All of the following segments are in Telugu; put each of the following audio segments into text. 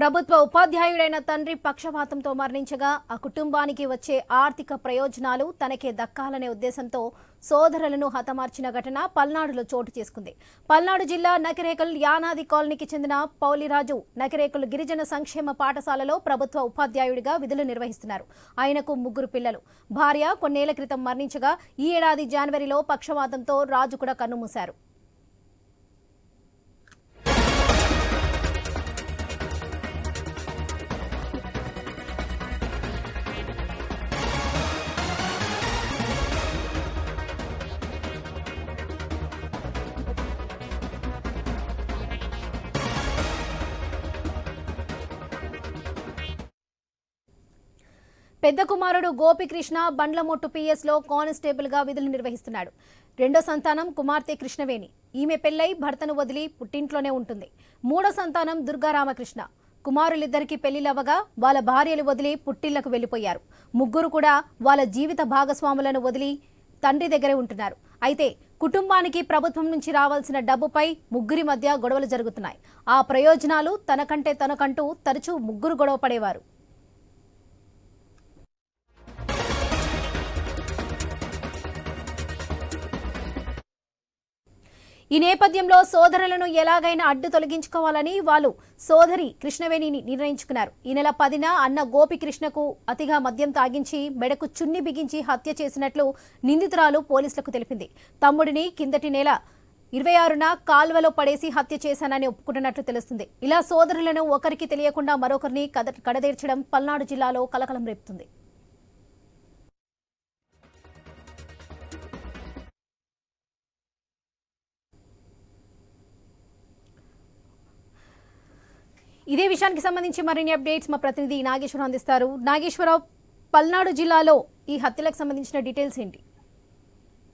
ప్రభుత్వ ఉపాధ్యాయుడైన తండ్రి పక్షవాతంతో మరణించగా ఆ కుటుంబానికి వచ్చే ఆర్థిక ప్రయోజనాలు తనకే దక్కాలనే ఉద్దేశంతో సోదరులను హతమార్చిన ఘటన పల్నాడులో చోటు చేసుకుంది. పల్నాడు జిల్లా నకిరేకల్ యానాది కాలనీకి చెందిన పౌలిరాజు నకిరేకల్ గిరిజన సంక్షేమ పాఠశాలలో ప్రభుత్వ ఉపాధ్యాయుడిగా విధులు నిర్వహిస్తున్నారు. ఆయనకు ముగ్గురు పిల్లలు. భార్య కొన్నేళ్ళ క్రితం మరణించగా ఈ ఏడాది జనవరిలో పక్షవాతంతో రాజు కూడా కన్నుమూశారు. పెద్ద కుమారుడు గోపికృష్ణ బండ్లమొట్టు పిఎస్లో కానిస్టేబుల్గా విధులు నిర్వహిస్తున్నాడు. రెండో సంతానం కుమార్తె కృష్ణవేణి. ఈమె పెళ్ళై భర్తను వదిలి పుట్టింట్లోనే ఉంటుంది. మూడో సంతానం దుర్గా రామకృష్ణ కుమారులిద్దరికీ పెళ్ళిలవ్వగా వాళ్ళ భార్యలు వదిలి పుట్టిళ్ళకు వెళ్ళిపోయారు ముగ్గురు కూడా వాళ్ళ జీవిత భాగస్వాములను వదిలి తండ్రి దగ్గరే ఉంటున్నారు. అయితే కుటుంబానికి ప్రభుత్వం నుంచి రావాల్సిన డబ్బుపై ముగ్గురి మధ్య గొడవలు జరుగుతున్నాయి. ఆ ప్రయోజనాలు తనకంటే తనకంటూ తరచూ ముగ్గురు గొడవ పడేవారు ఈ నేపథ్యంలో సోదరులను ఎలాగైనా అడ్డు తొలగించుకోవాలని వాళ్ళు సోదరి కృష్ణవేణిని నిర్ణయించుకున్నారు. ఈ నెల పదిన అన్న గోపి కృష్ణకు అతిగా మద్యం తాగించి మెడకు చున్ని బిగించి హత్య చేసినట్లు నిందితురాలు పోలీసులకు తెలిపింది. తమ్ముడిని కిందటి నెల ఇరవై ఆరున కాల్వలో పడేసి హత్య చేశానని ఒప్పుకుంటున్నట్లు తెలుస్తుంది. ఇలా సోదరులను ఒకరికి తెలియకుండా మరొకరిని కద పల్నాడు జిల్లాలో కలకలం రేపుతుంది. ఇదే విషయానికి సంబంధించి మరిన్ని అప్డేట్స్ మా ప్రతినిధి నాగేశ్వరరావు అందిస్తారు. నాగేశ్వరరావు పల్నాడు జిల్లాలో ఈ హత్యలకు సంబంధించిన డీటెయిల్స్ ఏంటి?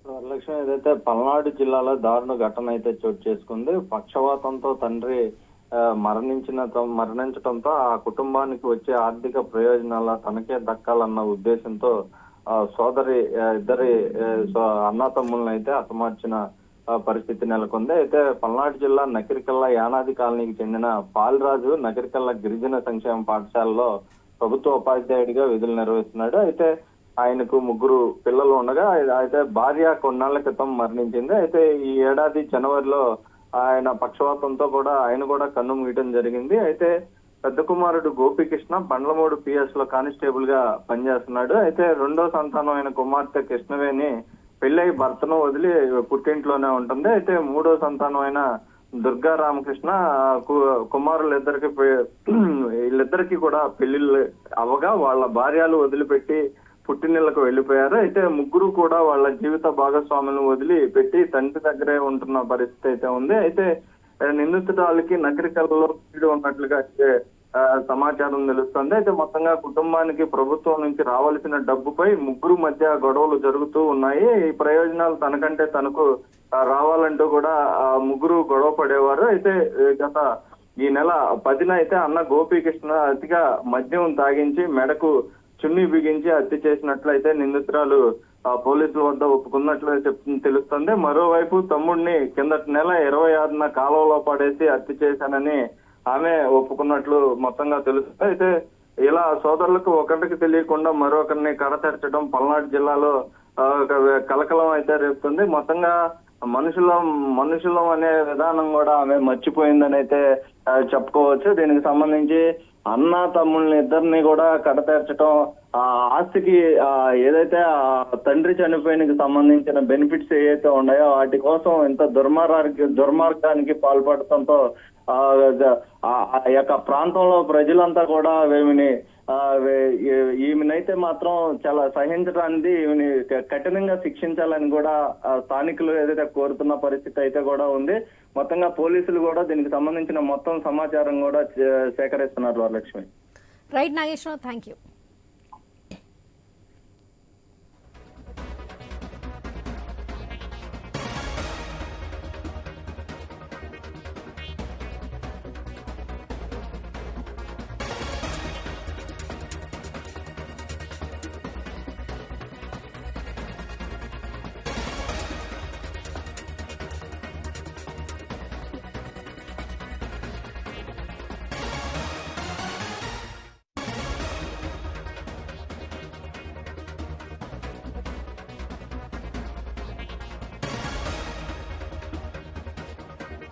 వరలక్ష్మి ఏదైతే పల్నాడు జిల్లాలో దారుణ ఘటన అయితే చోటు చేసుకుంది పక్షవాతంతో తండ్రి మరణించిన మరణించడంతో ఆ కుటుంబానికి వచ్చే ఆర్థిక ప్రయోజనాల తనకే దక్కాలన్న ఉద్దేశంతో ఆ, సోదరి ఇద్దరి ఆ, సో- అయితే అసమార్చిన పరిస్థితి నెలకొంది. అయితే పల్నాడు జిల్లా నకిరికల్లా యానాది కాలనీకి చెందిన పాలరాజు నకిరికల్ల గిరిజన సంక్షేమ పాఠశాలలో ప్రభుత్వ ఉపాధ్యాయుడిగా విధులు నిర్వహిస్తున్నాడు. అయితే ఆయనకు ముగ్గురు పిల్లలు ఉండగా అయితే భార్య కొన్నాళ్ళ క్రితం మరణించింది. అయితే ఈ ఏడాది జనవరిలో ఆయన పక్షవాతంతో కూడా ఆయన కూడా కన్ను మూయటం జరిగింది. అయితే పెద్ద కుమారుడు గోపికృష్ణ బండ్లమూడు పిఎస్లో కానిస్టేబుల్గా పనిచేస్తున్నాడు. అయితే రెండో సంతానం అయిన కుమార్తె కృష్ణవేణి పెళ్ళై భర్తను వదిలి పుట్టింట్లోనే ఉంటుంది. అయితే మూడో సంతానం అయిన దుర్గా రామకృష్ణ కు- కుమారులిద్దరికి వీళ్ళిద్దరికి కూడా పెళ్ళిళ్ళు అవగా వాళ్ళ భార్యలు వదిలిపెట్టి పుట్టినిళ్ళకు వెళ్ళిపోయారు. అయితే ముగ్గురు కూడా వాళ్ళ జీవిత భాగస్వాములను వదిలి పెట్టి తండ్రి దగ్గరే ఉంటున్న పరిస్థితి అయితే ఉంది. అయితే నిందితురాలకి నగరికల్లో ఉన్నట్లుగా అయితే సమాచారం తెలుస్తుంది. అయితే మొత్తంగా కుటుంబానికి ప్రభుత్వం నుంచి రావాల్సిన డబ్బుపై ముగ్గురు మధ్య గొడవలు జరుగుతూ ఉన్నాయి. ఈ ప్రయోజనాలు తనకంటే తనకు రావాలంటూ కూడా ఆ ముగ్గురు గొడవ పడేవారు. అయితే గత ఈ నెల పదిన అయితే అన్న గోపీకృష్ణ అతిగా మద్యం తాగించి మెడకు చున్ని బిగించి హత్య చేసినట్లయితే నిందితురాలు ఆ, పోలీసుల వద్ద ఒప్పుకున్నట్లు తెలుస్తుంది. మరోవైపు తమ్ముడిని కిందటి నెల ఇరవై ఆరున కాలువలో పడేసి హత్య చేశానని ఆమె ఒప్పుకున్నట్లు మొత్తంగా తెలుస్తుంది. అయితే ఇలా సోదరులకు ఒకరికి తెలియకుండా మరొకరిని కరతెరచడం పల్నాడు జిల్లాలో ఆ, కలకలం అయితే రేపుతుంది. మొత్తంగా మనుషులం మనుషులం అనే విధానం కూడా ఆమె మర్చిపోయిందని అయితే చెప్పుకోవచ్చు. దీనికి సంబంధించి అన్న తమ్ముళ్ళని ఇద్దరిని కూడా కడతేర్చడం ఆస్తికి ఏదైతే ఆ తండ్రి చనిపోయినకి సంబంధించిన బెనిఫిట్స్ ఏవైతే ఉన్నాయో వాటి కోసం ఇంత దుర్మార్గానికి దుర్మార్గానికి పాల్పడటంతో ఆ యొక్క ప్రాంతంలో ప్రజలంతా కూడా వీమిని ఆ, ఈమెనైతే మాత్రం చాలా సహించడానికి ఈమెని కఠినంగా శిక్షించాలని కూడా స్థానికులు ఏదైతే కోరుతున్న పరిస్థితి అయితే కూడా ఉంది. మొత్తంగా పోలీసులు కూడా దీనికి సంబంధించిన మొత్తం సమాచారం కూడా సేకరిస్తున్నారు Varalakshmi. Right Nageswara thank you